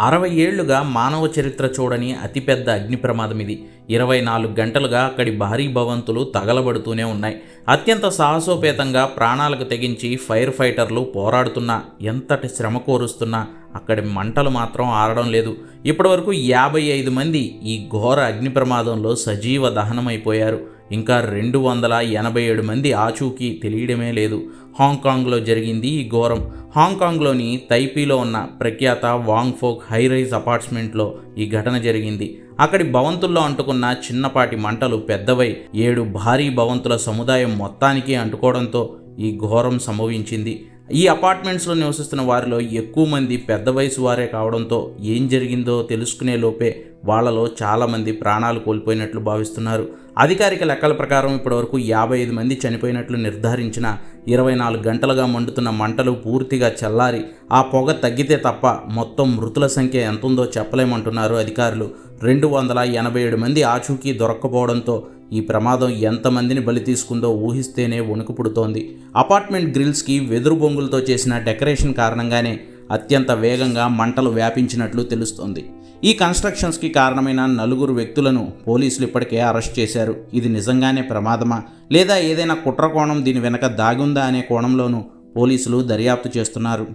అరవై ఏళ్ళుగా మానవ చరిత్ర చూడని అతిపెద్ద అగ్ని ప్రమాదం ఇది. ఇరవై నాలుగు గంటలుగా అక్కడి భారీ భవంతులు తగలబడుతూనే ఉన్నాయి. అత్యంత సాహసోపేతంగా ప్రాణాలకు తెగించి ఫైర్ ఫైటర్లు పోరాడుతున్నా ఎంతటి శ్రమ కోరుస్తున్నా అక్కడి మంటలు మాత్రం ఆరడం లేదు. ఇప్పటివరకు యాభై ఐదు మంది ఈ ఘోర అగ్ని ప్రమాదంలో సజీవ దహనమైపోయారు. ఇంకా రెండు వందల ఎనభై ఏడు మంది ఆచూకీ తెలియడమే లేదు. హాంకాంగ్లో జరిగింది ఈ ఘోరం. హాంకాంగ్లోని తైపీలో ఉన్న ప్రఖ్యాత వాంగ్ ఫోక్ హైరైజ్ అపార్ట్మెంట్లో ఈ ఘటన జరిగింది. అక్కడి భవంతుల్లో అంటుకున్న చిన్నపాటి మంటలు పెద్దవై ఏడు భారీ భవంతుల సముదాయం మొత్తానికి అంటుకోవడంతో ఈ ఘోరం సంభవించింది. ఈ అపార్ట్మెంట్స్లో నివసిస్తున్న వారిలో ఎక్కువ మంది పెద్ద వయసు వారే కావడంతో ఏం జరిగిందో తెలుసుకునే లోపే వాళ్ళలో చాలామంది ప్రాణాలు కోల్పోయినట్లు భావిస్తున్నారు. అధికారిక లెక్కల ప్రకారం ఇప్పటివరకు యాభై ఐదు మంది చనిపోయినట్లు నిర్ధారించిన ఇరవై నాలుగు గంటలుగా మండుతున్న మంటలు పూర్తిగా చల్లారి ఆ పొగ తగ్గితే తప్ప మొత్తం మృతుల సంఖ్య ఎంతుందో చెప్పలేమంటున్నారు అధికారులు. రెండు వందల ఎనభై ఏడు మంది ఆచూకీ దొరక్కపోవడంతో ఈ ప్రమాదం ఎంతమందిని బలి తీసుకుందో ఊహిస్తేనే వణుకు పుడుతోంది అపార్ట్మెంట్ గ్రిల్స్కి వెదురు బొంగులతో చేసిన డెకరేషన్ కారణంగానే అత్యంత వేగంగా మంటలు వ్యాపించినట్లు తెలుస్తోంది. ఈ కన్స్ట్రక్షన్స్కి కారణమైన నలుగురు వ్యక్తులను పోలీసులు ఇప్పటికే అరెస్ట్ చేశారు. ఇది నిజంగానే ప్రమాదమా? లేదా ఏదైనా కుట్ర కోణం దీని వెనక దాగుందా అనే కోణంలోనూ పోలీసులు దర్యాప్తు చేస్తున్నారు.